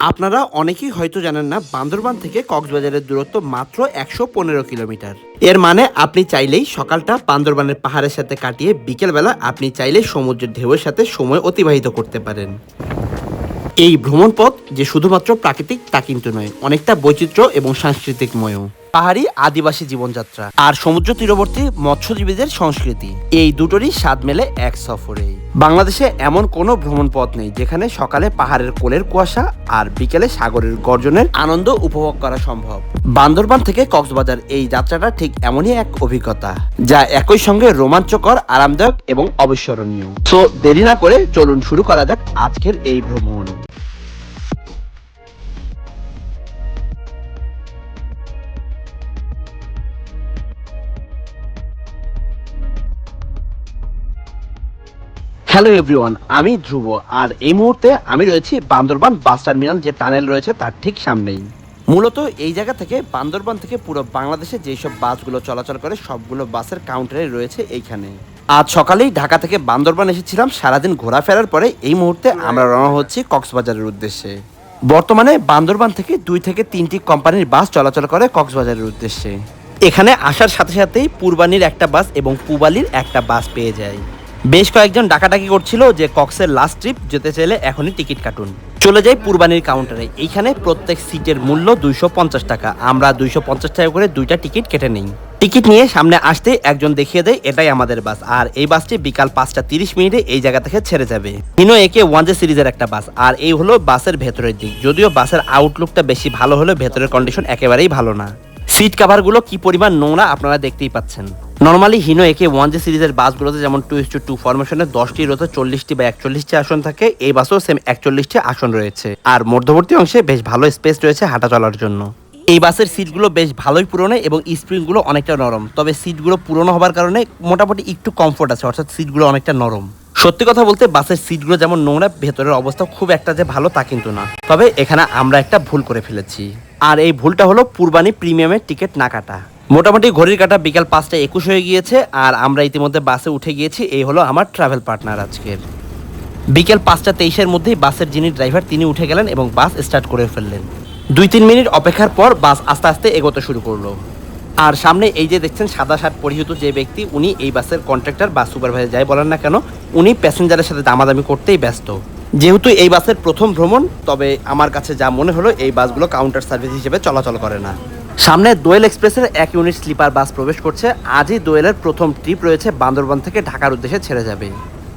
আপনারা অনেকেই হয়তো জানেন না, বান্দরবান থেকে কক্সবাজারের দূরত্ব মাত্র একশো পনেরো কিলোমিটার। এর মানে আপনি চাইলেই সকালটা বান্দরবানের পাহাড়ের সাথে কাটিয়ে বিকেলবেলা আপনি চাইলেই সমুদ্রের ঢেউয়ের সাথে সময় অতিবাহিত করতে পারেন। এই ভ্রমণ পথ যে শুধুমাত্র প্রাকৃতিক তা কিন্তু নয়, অনেকটা বৈচিত্র্য এবং সাংস্কৃতিকময়ও। পাহাড়ি আদিবাসী জীবনযাত্রা আর সমুদ্র তীরবর্তী মৎস্যজীবীদের সংস্কৃতি। এই দুটোরই স্বাদ মেলে এক সফরে। বাংলাদেশে এমন কোনো ভ্রমণ পথ নেই যেখানে সকালে পাহাড়ের কোলের কুয়াশা আর বিকেলে সাগরের গর্জনের আনন্দ উপভোগ করা সম্ভব। বান্দরবান থেকে কক্সবাজার এই যাত্রাটা ঠিক এমনই এক অভিজ্ঞতা, যা একই সঙ্গে রোমাঞ্চকর, আরামদায়ক এবং অবিস্মরণীয়। সো দেরি না করে চলুন শুরু করা যাক আজকের এই ভ্রমণ। হ্যালো এভরিওয়ান আমি ধ্রুব, আর এই মুহূর্তে আমি রয়েছি বান্দরবান বাস টার্মিনাল যে টানেল রয়েছে তার ঠিক সামনেই। মূলত এই জায়গা থেকে বান্দরবান থেকে পুরো বাংলাদেশে যেসব বাসগুলো চলাচল করে, সবগুলো বাসের কাউন্টারে রয়েছে এইখানে। আজ সকালেই ঢাকা থেকে বান্দরবান এসেছিলাম, সারাদিন ঘোরাফেরার পরে এই মুহূর্তে আমরা রওনা হচ্ছি কক্সবাজারের উদ্দেশ্যে। বর্তমানে বান্দরবান থেকে দুই থেকে তিনটি কোম্পানির বাস চলাচল করে কক্সবাজারের উদ্দেশ্যে। এখানে আসার সাথে সাথেই পূর্বানির একটা বাস এবং পুবালির একটা বাস পেয়ে যায়। বেশ কয়েকজন ডাকাডাকি করছিল যে কক্সের লাস্ট ট্রিপ যেতে চাইলে এখনই টিকিট কাটুন। চলে যাই পূর্বানির কাউন্টারে এইখানে প্রত্যেক সিটের মূল্য দুইশো পঞ্চাশ টাকা। আমরা দুইশো পঞ্চাশ টাকা করে দুইটা টিকিট কেটে নিই। টিকিট নিয়ে সামনে আসতে একজন দেখিয়ে দেয়, এটাই আমাদের বাস আর এই বাসটি বিকাল পাঁচটা তিরিশ মিনিটে এই জায়গা থেকে ছেড়ে যাবে। হিনো একে ওয়ান জে সিরিজের একটা বাস আর এই হলো বাসের ভেতরের দিক। যদিও বাসের আউটলুকটা বেশি ভালো হলেও ভেতরের কন্ডিশন একেবারেই ভালো না। সিট কাভারগুলো কি পরিমাণ নোংরা আপনারা দেখতেই পাচ্ছেন। Normally Hino AK one G সিরিজের বাসগুলোতে যেমন টু ইস টু টু ফরমেশনে দশটি রোতে চল্লিশটি বা একচল্লিশটি আসন থাকে, এই বাসেও সেম একচল্লিশটি আসন রয়েছে। আর মধ্যবর্তী অংশে বেশ ভালো স্পেস রয়েছে হাঁটা চলার জন্য। এই বাসের সিটগুলো বেশ ভালোই পুরনো এবং স্প্রিংগুলো অনেকটা নরম। তবে সিটগুলো পুরনো হবার কারণে মোটামুটি একটু কমফোর্ট আছে, অর্থাৎ সিটগুলো অনেকটা নরম। সত্যি কথা বলতে, বাসের সিটগুলো যেমন নোংরা, ভেতরের অবস্থা খুব একটা যে ভালো তা কিন্তু না। তবে এখানে আমরা একটা ভুল করে ফেলেছি। আর এই ভুলটা হলো পূর্বানি প্রিমিয়ামের টিকিট না কাটা। মোটামুটি ঘড়ির কাটা বিকাল পাঁচটা একুশ হয়ে গিয়েছে, আর আমরা ইতিমধ্যে বাসে উঠে গিয়েছি। এই হলো আমার ট্রাভেল পার্টনার আজকের। বিকেল পাঁচটা তেইশের মধ্যেই বাসের যিনি ড্রাইভার তিনি উঠে গেলেন এবং বাস স্টার্ট করে ফেললেন। দুই তিন মিনিট অপেক্ষার পর বাস আস্তে আস্তে এগোতে শুরু করল। আর সামনে এই যে দেখছেন সাদা শার্ট পরিহিত যে ব্যক্তি, উনি এই বাসের কন্ট্রাক্টর বা সুপারভাইজার যাই বলেন না কেন, উনি প্যাসেঞ্জারের সাথে দামাদামি করতেই ব্যস্ত। যেহেতু এই বাসের প্রথম ভ্রমণ, তবে আমার কাছে যা মনে হলো, এই বাসগুলো কাউন্টার সার্ভিস হিসেবে চলাচল করে না। সামনে দোয়েল এক্সপ্রেসের এক ইউনিট স্লিপার বাস প্রবেশ করছে। আজই দোয়েলের প্রথম ট্রিপ রয়েছে বান্দরবান থেকে ঢাকার উদ্দেশ্যে ছেড়ে যাবে।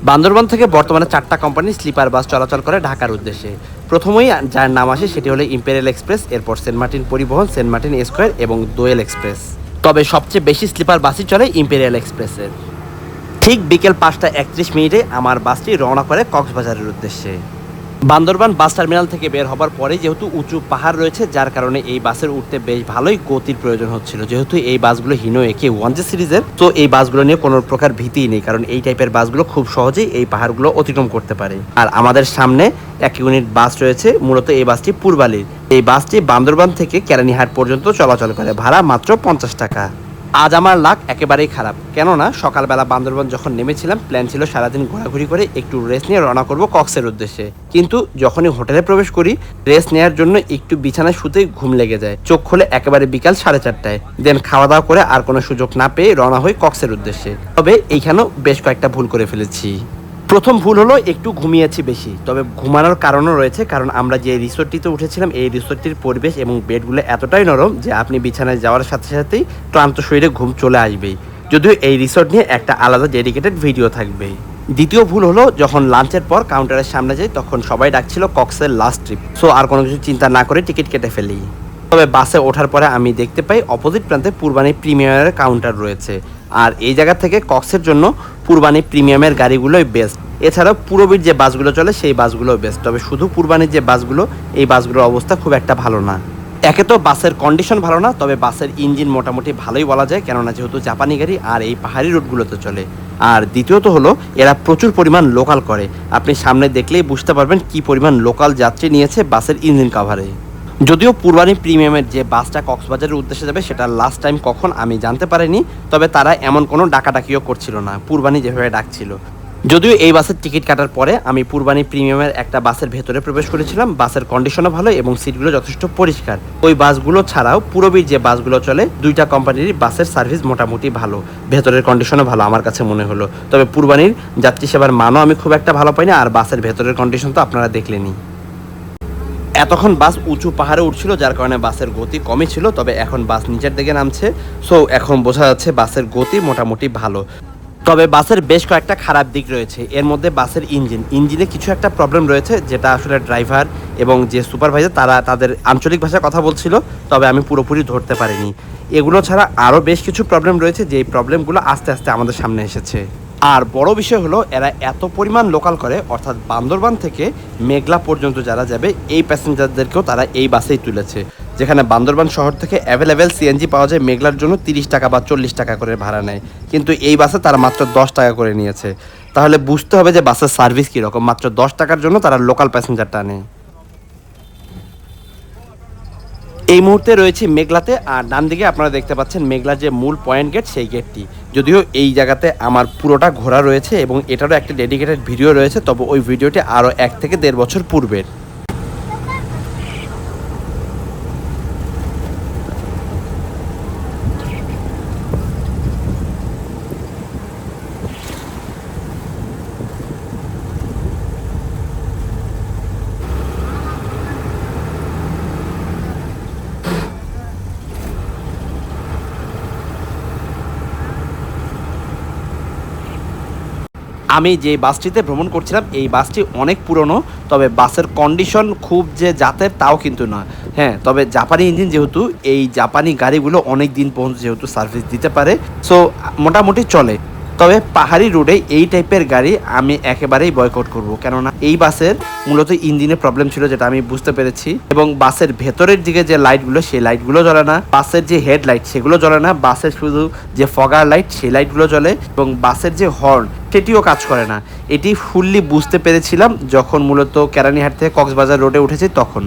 বান্দরবান থেকে বর্তমানে চারটা কোম্পানি স্লিপার বাস চলাচল করে ঢাকার উদ্দেশ্যে। প্রথমেই যার নাম আসে সেটি হলো ইম্পেরিয়াল এক্সপ্রেস, এরপর সেন্ট মার্টিন পরিবহন, সেন্ট মার্টিন স্কোয়ার এবং দোয়েল এক্সপ্রেস। তবে সবচেয়ে বেশি স্লিপার বাসই চলে ইম্পেরিয়াল এক্সপ্রেসের। ঠিক বিকেল পাঁচটা একত্রিশ মিনিটে আমার বাসটি রওনা করে কক্সবাজারের উদ্দেশ্যে। বান্দরবান বাস টার্মিনাল থেকে বের হবার পরে যেহেতু উঁচু পাহাড় রয়েছে, যার কারণে এই বাসের উঠতে বেশ ভালোই গতির প্রয়োজন হচ্ছিল। যেহেতু এই বাসগুলো হিনো একে ওয়ান জি সিরিজের, তো এই বাসগুলো নিয়ে কোনো প্রকার ভীতিই নেই, কারণ এই টাইপের বাসগুলো খুব সহজেই এই পাহাড়গুলো অতিক্রম করতে পারে। আর আমাদের সামনে এক ইউনিট বাস রয়েছে, মূলত এই বাসটি পূর্বালির। এই বাসটি বান্দরবান থেকে কেরানীহাট পর্যন্ত চলাচল করে, ভাড়া মাত্র পঞ্চাশ টাকা। আজ আমার লাক একেবারেই খারাপ। কেননা, সকালবেলা বান্দরবান যখন নেমেছিলাম প্ল্যান ছিল সারাদিন ঘোরাঘুরি করে একটু রেস্ট নিয়ে রওনা করব কক্সের উদ্দেশ্যে। কিন্তু যখনই হোটেলে প্রবেশ করি রেস্ট নেওয়ার জন্য একটু বিছানায় শুতেই ঘুম লেগে যায়। চোখ খুলে একেবারে বিকাল সাড়ে চারটায়। দেন খাওয়া দাওয়া করে আর কোনো সুযোগ না পেয়ে রওনা হই কক্সের উদ্দেশ্যে। তবে এইখানেও বেশ কয়েকটা ভুল করে ফেলেছি। প্রথম ভুল হলো একটু ঘুমিয়েছি বেশি, তবে ঘুমানোর কারণও রয়েছে, কারণ আমরা যে রিসোর্টটিতে উঠেছিলাম, এই রিসোর্টটির পরিবেশ এবং বেডগুলো এতটাই নরম যে আপনি বিছানায় যাওয়ার সাথে সাথেই ক্লান্ত শরীরে ঘুম চলে আসবেই। যদিও এই রিসোর্ট নিয়ে একটা আলাদা ডেডিকেটেড ভিডিও থাকবে। দ্বিতীয় ভুল হলো, যখন লাঞ্চের পর কাউন্টারের সামনে যাই, তখন সবাই ডাকছিল কক্সের লাস্ট ট্রিপ সো আর কোনো কিছু চিন্তা না করে টিকিট কেটে ফেলি। তবে বাসে ওঠার পরে আমি দেখতে পাই অপোজিট প্রান্তে পূর্বানি প্রিমিয়ামের কাউন্টার রয়েছে। আর এই জায়গা থেকে কক্সের জন্য পূর্বানি প্রিমিয়ামের গাড়িগুলোই বেস্ট এছাড়াও পুরবির যে বাসগুলো চলে সেই বাসগুলো বেস্ট তবে শুধু পূর্বানির যে বাসগুলো, এই বাসগুলোর অবস্থা খুব একটা ভালো না। একে তো বাসের কন্ডিশন ভালো না, তবে বাসের ইঞ্জিন মোটামুটি ভালোই বলা যায়, কেননা যেহেতু জাপানি গাড়ি আর এই পাহাড়ি রুটগুলোতে চলে। আর দ্বিতীয়ত হলো, এরা প্রচুর পরিমাণ লোকাল করে। আপনি সামনে দেখলেই বুঝতে পারবেন কি পরিমাণ লোকাল যাত্রী নিয়েছে বাসের ইঞ্জিন কাভারে যদিও পূর্বানি প্রিমিয়ামের যে বাসটা কক্সবাজারের উদ্দেশ্যে যাবে, সেটা লাস্ট টাইম কখন আমি জানতে পারিনি, তবে তারা এমন কোনো ডাকাডাকিও করছিল না। পূর্বানি যেভাবে ডাকছিল। যদিও এই বাসের টিকিট কাটার পরে আমি পূর্বানী প্রিমিয়ামের একটা বাসের ভেতরে প্রবেশ করেছিলাম। বাসের কন্ডিশনও ভালো এবং সিটগুলো যথেষ্ট পরিষ্কার। ওই বাসগুলো ছাড়াও পুরোবির যে বাসগুলো চলে, দুইটা কোম্পানির বাসের সার্ভিস মোটামুটি ভালো। ভেতরের কন্ডিশনও ভালো আমার কাছে মনে হলো। তবে পূর্বানীর যাত্রী সেবার মানও আমি খুব একটা ভালো পাইনি, আর বাসের ভেতরের কন্ডিশন তো আপনারা দেখলেনই। এতক্ষণ বাস উঁচু পাহাড়ে উঠছিল, যার কারণে বাসের গতি কমই ছিল, তবে এখন বাস নিচের দিকে নামছে। সো এখন বোঝা যাচ্ছে বাসের গতি মোটামুটি ভালো। তবে বাসের বেশ কয়েকটা খারাপ দিক রয়েছে। এর মধ্যে বাসের ইঞ্জিন। ইঞ্জিনে কিছু একটা প্রবলেম রয়েছে, যেটা আসলে ড্রাইভার এবং যে সুপারভাইজার তারা তাদের আঞ্চলিক ভাষায় কথা বলছিল, তবে আমি পুরোপুরি ধরতে পারিনি। এগুলো ছাড়া আরও বেশ কিছু প্রবলেম রয়েছে যে এই প্রবলেমগুলো আস্তে আস্তে আমাদের সামনে এসেছে। আর বড় বিষয় হলো, এরা এত পরিমাণ লোকাল করে, অর্থাৎ বান্দরবান থেকে মেঘলা পর্যন্ত যারা যাবে, এই প্যাসেঞ্জারদেরকেও তারা এই বাসেই তুলেছে। যেখানে বান্দরবান শহর থেকে অ্যাভেলেবেল সিএনজি পাওয়া যায়, মেঘলার জন্য তিরিশ টাকা বা চল্লিশ টাকা করে ভাড়া নেয়। কিন্তু এই বাসে তারা মাত্র দশ টাকা করে নিয়েছে। তাহলে বুঝতে হবে যে বাসের সার্ভিস কীরকম। মাত্র দশ টাকার জন্য তারা লোকাল প্যাসেঞ্জার টানে। এই মুহূর্তে রয়েছে মেঘলাতে, আর ডান দিকে আপনারা দেখতে পাচ্ছেন মেঘলার যে মূল পয়েন্ট গেট, সেই গেটটি। যদিও এই জায়গাতে আমার পুরোটা ঘোরা রয়েছে এবং এটারও একটা ডেডিকেটেড ভিডিও রয়েছে, তবে ওই ভিডিওটি আরও এক থেকে দেড় বছর পূর্বের। আমি যে বাসটিতে ভ্রমণ করছিলাম, এই বাসটি অনেক পুরনো, তবে বাসের কন্ডিশন খুব যে জাতের তাও কিন্তু না হ্যাঁ তবে জাপানি ইঞ্জিন যেহেতু, এই জাপানি গাড়িগুলো অনেক দিন পর্যন্ত যেহেতু সার্ভিস দিতে পারে। সো মোটামুটি চলে। তবে পাহাড়ি রোডে এই টাইপের গাড়ি আমি একেবারেই বয়কট করব। কেননা এই বাসের মূলত ইঞ্জিনের প্রবলেম ছিল, যেটা আমি বুঝতে পেরেছি। এবং বাসের ভেতরের দিকে যে লাইটগুলো সেই লাইটগুলো জ্বলে না। বাসের যে হেডলাইট সেগুলো জ্বলে না। বাসের শুধু যে ফগার লাইট সেই লাইটগুলো জ্বলে। এবং বাসের যে হর্ন সেটিও কাজ করে না। এটি ফুললি বুঝতে পেরেছিলাম যখন মূলত কেরানিহাট থেকে কক্সবাজার রোডে উঠেছি তখন।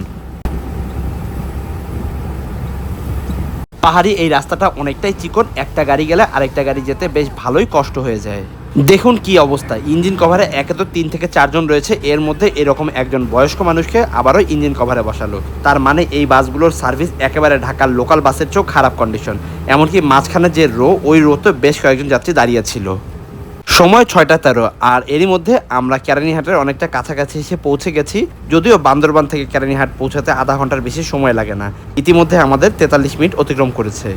পাহাড়ি এই রাস্তাটা অনেকটাই চিকন, একটা গাড়ি গেলে আরেকটা গাড়ি যেতে বেশ ভালোই কষ্ট হয়ে যায়। দেখুন কি অবস্থা, ইঞ্জিন কভারে একে তো তিন থেকে চারজন রয়েছে, এর মধ্যে এরকম একজন বয়স্ক মানুষকে আবারও ইঞ্জিন কভারে বসালো। তার মানে এই বাসগুলোর সার্ভিস একেবারে ঢাকার লোকাল বাসের চেয়েও খারাপ কন্ডিশন এমনকি মাঝখানে যে রো ওই রোতে বেশ কয়েকজন যাত্রী দাঁড়িয়ে ছিল। সময় ছয়টা তেরো, আর এরই মধ্যে আমরা কেরানীহাটের অনেকটা কাছাকাছি এসে পৌঁছে গেছি। যদিও বান্দরবান থেকে কেরানীহাট পৌঁছাতে আধা ঘণ্টার বেশি সময় লাগে না। ইতিমধ্যে আমাদের তেতাল্লিশ মিনিট অতিক্রম করেছে।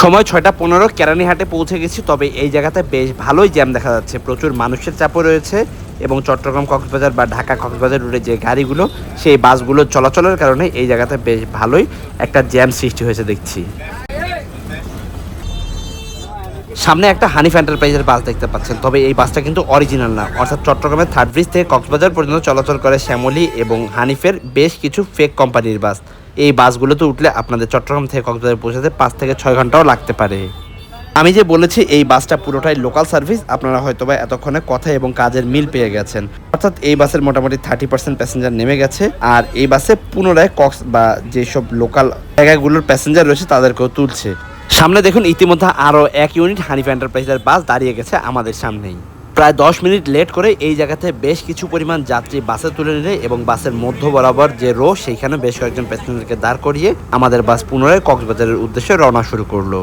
সময় ছয়টা পনেরো, কেরানীহাটে পৌঁছে গেছি, তবে এই জায়গাতে বেশ ভালোই জ্যাম দেখা যাচ্ছে। প্রচুর মানুষের চাপও রয়েছে। এবং চট্টগ্রাম কক্সবাজার বা ঢাকা কক্সবাজার রুটে যে গাড়িগুলো, সেই বাসগুলো চলাচলের কারণে এই জায়গাতে বেশ ভালোই একটা জ্যাম সৃষ্টি হয়েছে দেখছি। সামনে একটা হানিফ এন্টারপ্রাইজের বাস দেখতে পাচ্ছেন, তবে এই বাসটা কিন্তু অরিজিনাল না। অর্থাৎ চট্টগ্রামের থার্ড ব্রিজ থেকে কক্সবাজার পর্যন্ত চলাচল করে শ্যামলী এবং হানিফের বেশ কিছু ফেক কোম্পানির বাস। এই বাসগুলোতে উঠলে আপনাদের চট্টগ্রাম থেকে কক্সবাজার পৌঁছাতে পাঁচ থেকে ছয় ঘন্টাও লাগতে পারে। আমি যে বলেছি, এই বাসটা পুরোটাই লোকাল সার্ভিস আপনারা হয়তোবা এতক্ষণে কথা এবং কাজের মিল পেয়ে গেছেন। অর্থাৎ এই বাসের মোটামুটি থার্টি পার্সেন্ট প্যাসেঞ্জার নেমে গেছে, আর এই বাসে পুনরায় কক্স বা যেসব লোকাল জায়গাগুলোর প্যাসেঞ্জার রয়েছে, তাদেরকেও তুলছে। সামনে দেখুন, ইতিমধ্যে আরও এক ইউনিট হানিফ এন্টারপ্রাইজের বাস দাঁড়িয়ে গেছে আমাদের সামনেই। প্রায় দশ মিনিট লেট করে এই জায়গাতে বেশ কিছু পরিমাণ যাত্রী বাসে তুলে নিলে এবং বাসের মধ্য বরাবর যে রো সেইখানে বেশ কয়েকজন প্যাসেঞ্জারকে দাঁড় করিয়ে আমাদের বাস পুনরায় কক্সবাজারের উদ্দেশ্যে রওনা শুরু করল।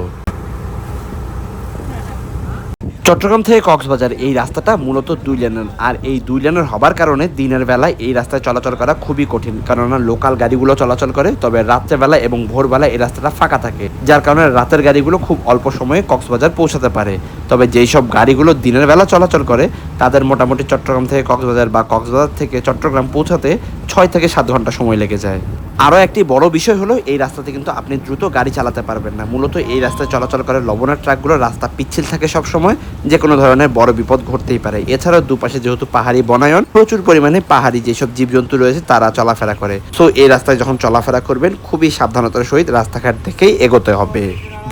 চট্টগ্রাম থেকে কক্সবাজার, এই রাস্তাটা মূলত দুই লেনের। আর এই দুই লেনের হবার কারণে দিনের বেলায় এই রাস্তায় চলাচল করা খুবই কঠিন। কেননা লোকাল গাড়িগুলো চলাচল করে, তবে রাত্রেবেলা এবং ভোরবেলা এই রাস্তাটা ফাঁকা থাকে, যার কারণে রাতের গাড়িগুলো খুব অল্প সময়ে কক্সবাজার পৌঁছাতে পারে। তবে যেই সব গাড়িগুলো দিনের বেলা চলাচল করে, তাদের মোটামুটি চট্টগ্রাম থেকে কক্সবাজার বা কক্সবাজার থেকে চট্টগ্রাম পৌঁছাতে ছয় থেকে সাত ঘণ্টা সময় লেগে যায়। আরও একটি বড় বিষয় হলো, এই রাস্তাতে কিন্তু আপনি দ্রুত গাড়ি চালাতে পারবেন না। মূলত এই রাস্তায় চলাচল করে লবণের ট্রাকগুলো রাস্তা পিচ্ছিল থাকে সব সময় যে কোনো ধরনের বড় বিপদ ঘটতেই পারে। এছাড়াও দুপাশে যেহেতু পাহাড়ি বনায়ন, প্রচুর পরিমাণে পাহাড়ি যেসব জীবজন্তু রয়েছে, তারা চলাফেরা করে। সো এই রাস্তায় যখন চলাফেরা করবেন, খুবই সাবধানতার সহিত রাস্তাঘাট থেকেই এগোতে হবে।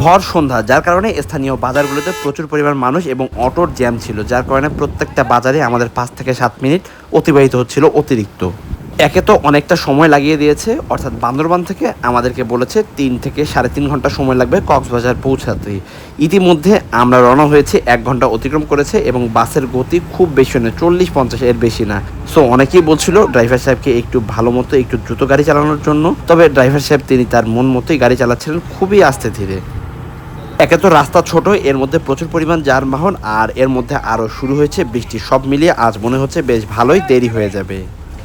ভর সন্ধ্যা, যার কারণে স্থানীয় বাজারগুলোতে প্রচুর পরিমাণ মানুষ এবং অটোর জ্যাম ছিল, যার কারণে প্রত্যেকটা বাজারে আমাদের পাঁচ থেকে সাত মিনিট অতিবাহিত হচ্ছিল অতিরিক্ত। একে তো অনেকটা সময় লাগিয়ে দিয়েছে, অর্থাৎ বান্দরবান থেকে আমাদেরকে বলেছে তিন থেকে সাড়ে তিন ঘণ্টা সময় লাগবে কক্সবাজার পৌঁছাতে। ইতিমধ্যে আমরা রওনা হয়েছি, এক ঘণ্টা অতিক্রম করেছে এবং বাসের গতি খুব বেশি নয়, চল্লিশ পঞ্চাশ এর বেশি না। সো অনেকেই বলছিল ড্রাইভার সাহেবকে একটু ভালো মতো, একটু দ্রুত গাড়ি চালানোর জন্য, তবে ড্রাইভার সাহেব তিনি তার মন মতোই গাড়ি চালাচ্ছিলেন খুবই আস্তে ধীরে। একে তো রাস্তা ছোট, এর মধ্যে প্রচুর পরিমাণ যানবাহন, আর এর মধ্যে আরও শুরু হয়েছে বৃষ্টি, সব মিলিয়ে আজ মনে হচ্ছে বেশ ভালোই দেরি হয়ে যাবে।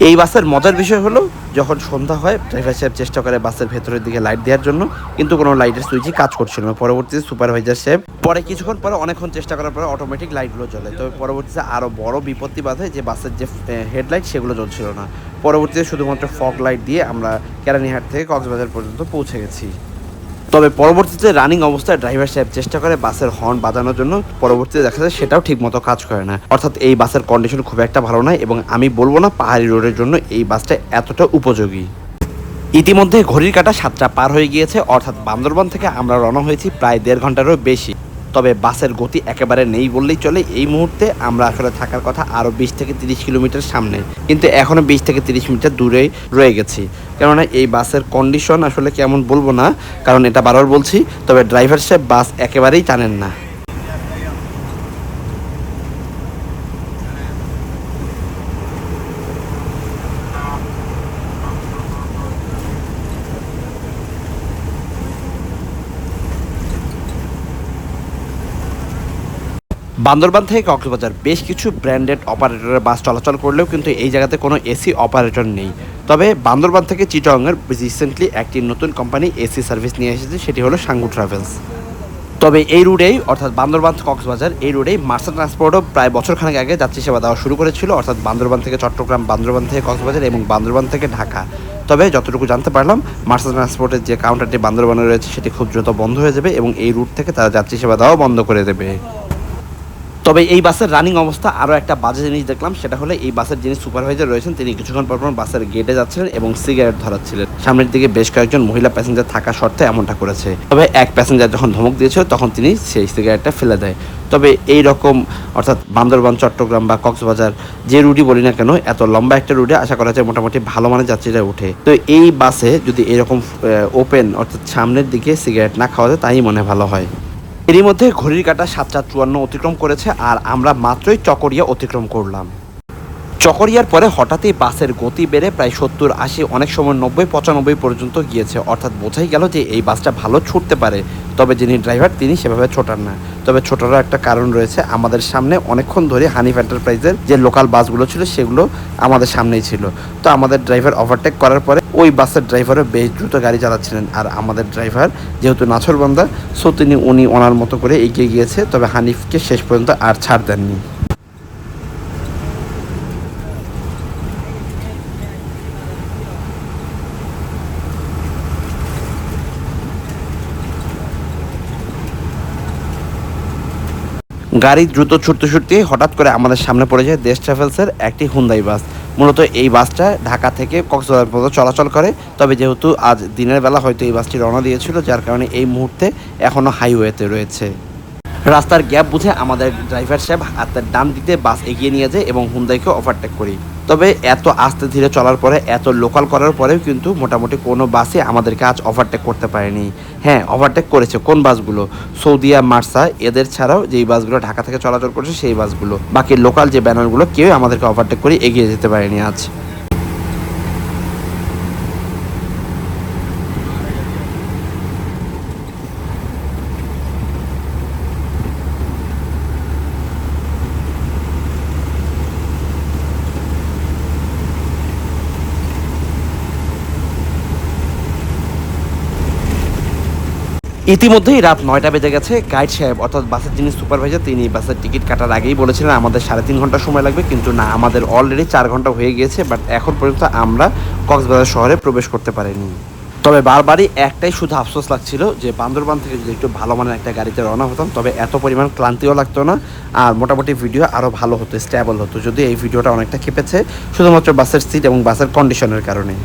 এই বাসের মজার বিষয় হলো, যখন সন্ধ্যা হয় ড্রাইভার সাহেব চেষ্টা করে বাসের ভেতরের দিকে লাইট দেওয়ার জন্য, কিন্তু কোনো লাইটের সুইচই কাজ করছিল না। পরবর্তীতে সুপারভাইজার সাহেব, পরে কিছুক্ষণ পরে, অনেকক্ষণ চেষ্টা করার পরে অটোমেটিক লাইটগুলো জ্বলে। তবে পরবর্তীতে আরও বড় বিপত্তি বাধে যে বাসের যে হেডলাইট সেগুলো জ্বলছিল না। পরবর্তীতে শুধুমাত্র ফগ লাইট দিয়ে আমরা কেরানীহাট থেকে কক্সবাজার পর্যন্ত পৌঁছে গেছি। তবে পরবর্তীতে রানিং অবস্থায় ড্রাইভার সাহেব চেষ্টা করে বাসের হর্ন বাজানোর জন্য, পরবর্তীতে দেখা যায় সেটাও ঠিক মতো কাজ করে না। অর্থাৎ এই বাসের কন্ডিশন খুব একটা ভালো নয় এবং আমি বলব না পাহাড়ি রোডের জন্য এই বাসটা এতটা উপযোগী। ইতিমধ্যে ঘড়ির কাটা সাতটা পার হয়ে গিয়েছে, অর্থাৎ বান্দরবান থেকে আমরা রওনা হয়েছি প্রায় দেড় ঘন্টারও বেশি। তবে বাসের গতি একেবারে নেই বললেই চলে। এই মুহূর্তে আমরা আসলে থাকার কথা আরও বিশ থেকে তিরিশ কিলোমিটার সামনে। কিন্তু এখনও বিশ থেকে তিরিশ মিটার দূরে রয়ে গেছি। কেননা এই বাসের কন্ডিশন আসলে কেমন বলব না, কারণ এটা বারবার বলছি, তবে ড্রাইভার সাহেব বাস একেবারেই টানেন না। বান্দরবান থেকে কক্সবাজার বেশ কিছু ব্র্যান্ডেড অপারেটরের বাস চলাচল করলেও কিন্তু এই জায়গাতে কোনো এসি অপারেটর নেই। তবে বান্দরবান থেকে চিটংয়ের রিসেন্টলি একটি নতুন কোম্পানি এসি সার্ভিস নিয়ে এসেছে, সেটি হলো সাঙ্গু ট্রাভেলস তবে এই রুটেই অর্থাৎ বান্দরবান কক্সবাজার, এই রুটেই মার্সেল ট্রান্সপোর্টও প্রায় বছরখানেক আগে যাত্রী সেবা দেওয়া শুরু করেছিল, অর্থাৎ বান্দরবান থেকে চট্টগ্রাম, বান্দরবান থেকে কক্সবাজার এবং বান্দরবান থেকে ঢাকা। তবে যতটুকু জানতে পারলাম মার্সেল ট্রান্সপোর্টের যে কাউন্টারটি বান্দরবানে রয়েছে, সেটি খুব দ্রুত বন্ধ হয়ে যাবে এবং এই রুট থেকে তারা যাত্রী সেবা দেওয়াও বন্ধ করে দেবে। তবে এই বাসের রানিং অবস্থা আরও একটা বাজে জিনিস দেখলাম, সেটা হলো এই বাসের যিনি সুপারভাইজার রয়েছেন, তিনি কিছুক্ষণ পর পর বাসের গেটে যাচ্ছিলেন এবং সিগারেট ধরাচ্ছিলেন। সামনের দিকে বেশ কয়েকজন মহিলা প্যাসেঞ্জার থাকা সত্ত্বে এমনটা করেছে। তবে এক প্যাসেঞ্জার যখন ধমক দিয়েছিল, তখন তিনি সেই সিগারেটটা ফেলে দেয়। তবে এই রকম, অর্থাৎ বান্দরবান, চট্টগ্রাম বা কক্সবাজার যে রুটই বলি না কেন, এত লম্বা একটা রুটে আশা করা যায় মোটামুটি ভালো মানের যাত্রীরা ওঠে। তো এই বাসে যদি এরকম ওপেন অর্থাৎ সামনের দিকে সিগারেট না খাওয়া যায়, তাই মনে ভালো হয়। এরই মধ্যে ঘড়ির কাটা সাতটা চুয়ান্ন অতিক্রম করেছে আর আমরা মাত্রই চকরিয়া অতিক্রম করলাম। চকরিয়ার পরে হঠাৎই বাসের গতি বেড়ে প্রায় সত্তর, আশি, অনেক সময় নব্বই, পঁচানব্বই পর্যন্ত গিয়েছে। অর্থাৎ বোঝাই গেল যে এই বাসটা ভালো ছুটতে পারে। তবে যিনি ড্রাইভার, তিনি সেভাবে ছোটান না। তবে ছোটারও একটা কারণ রয়েছে, আমাদের সামনে অনেকক্ষণ ধরে হানিফ এন্টারপ্রাইজের যে লোকাল বাসগুলো ছিল, সেগুলো আমাদের সামনেই ছিল। তো আমাদের ড্রাইভার ওভারটেক করার পরে ওই বাসের ড্রাইভারও বেশ দ্রুত গাড়ি চালাচ্ছিলেন। আর আমাদের ড্রাইভার যেহেতু নাছরবান্দা সো তিনি উনি ওনার মতো করে এগিয়ে গিয়েছে, তবে হানিফকে শেষ পর্যন্ত আর ছাড় দেননি। গাড়ি দ্রুত ছুটতে ছুটতে হঠাৎ করে আমাদের সামনে পড়ে যায় দেশ ট্রাভেলসের একটি হুন্দাই বাস। মূলত এই বাসটা ঢাকা থেকে কক্সবাজার পর্যন্ত চলাচল করে, তবে যেহেতু আজ দিনের বেলা হয়তো এই বাসটি রওনা দিয়েছিল, যার কারণে এই মুহূর্তে এখনও হাইওয়েতে রয়েছে। রাস্তার গ্যাপ বুঝে আমাদের ড্রাইভার সাহেব হাতের ডান দিতে বাস এগিয়ে নিয়ে যায় এবং হুন্দাইকে ওভারটেক করি। তবে এত আস্তে ধীরে চলার পরে, এত লোকাল করার পরেও কিন্তু মোটামুটি কোনো বাসে আমাদেরকে আজ ওভারটেক করতে পারেনি। হ্যাঁ ওভারটেক করেছে কোন বাসগুলো? সৌদিয়া মার্সা, এদের ছাড়াও যেই বাসগুলো ঢাকা থেকে চলাচল করছে সেই বাসগুলো। বাকি লোকাল যে ব্যানারগুলো কেউ আমাদেরকে ওভারটেক করে এগিয়ে যেতে পারেনি আজ। ইতিমধ্যেই রাত নয়টা বেজে গেছে। গাইড সাহেব, অর্থাৎ বাসের যিনি সুপারভাইজার, তিনি বাসের টিকিট কাটার আগেই বলেছিলেন, আমাদের সাড়ে তিন ঘণ্টা সময় লাগবে। কিন্তু না, আমাদের অলরেডি চার ঘণ্টা হয়ে গিয়েছে বাট এখন পর্যন্ত আমরা কক্সবাজার শহরে প্রবেশ করতে পারিনি। তবে বারবারই একটাই শুধু আফসোস লাগছিল যে, বান্দরবান থেকে যদি একটু ভালো মানের একটা গাড়িতে রওনা হতাম, তবে এত পরিমাণ ক্লান্তিও লাগতো না, আর মোটামুটি ভিডিও আরও ভালো হতো স্টেবল হতো। যদি এই ভিডিওটা অনেকটা কেঁপেছে শুধুমাত্র বাসের সিট এবং বাসের কন্ডিশনের কারণে।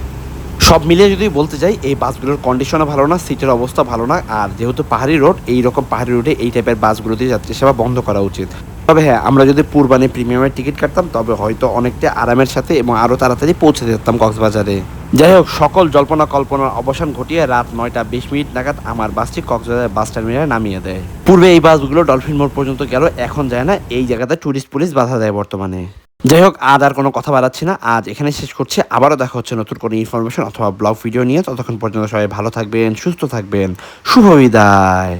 সব মিলিয়ে যদি বলতে যাই, এই বাসগুলোর কন্ডিশনও ভালো না সিটের অবস্থা ভালো না, আর যেহেতু পাহাড়ি রোড এই রকম পাহাড়ি রোডে এই টাইপের বাসগুলো দিয়ে যাত্রী সেবা বন্ধ করা উচিত। তবে হ্যাঁ আমরা যদি পূর্বানি প্রিমিয়ামের টিকিট কাটতাম, তবে হয়তো অনেকটা আরামের সাথে এবং আরও তাড়াতাড়ি পৌঁছে যেতাম কক্সবাজারে। যাই হোক, সকল জল্পনা কল্পনার অবসান ঘটিয়ে রাত নয়টা বিশ মিনিট নাগাদ আমার বাসটি কক্সবাজার বাস টার্মিনালে নামিয়ে দেয়। পূর্বে এই বাসগুলো ডলফিন মোড় পর্যন্ত গেল এখন যায় না, এই জায়গাতে ট্যুরিস্ট পুলিশ বাধা দেয় বর্তমানে। যাই হোক আজ আর কোনো কথা বাড়াচ্ছি না। আজ এখানে শেষ করছি। আবারও দেখা হচ্ছে নতুন কোনো ইনফরমেশন অথবা ব্লগ ভিডিও নিয়ে। ততক্ষণ পর্যন্ত সবাই ভালো থাকবেন, সুস্থ থাকবেন। শুভ বিদায়।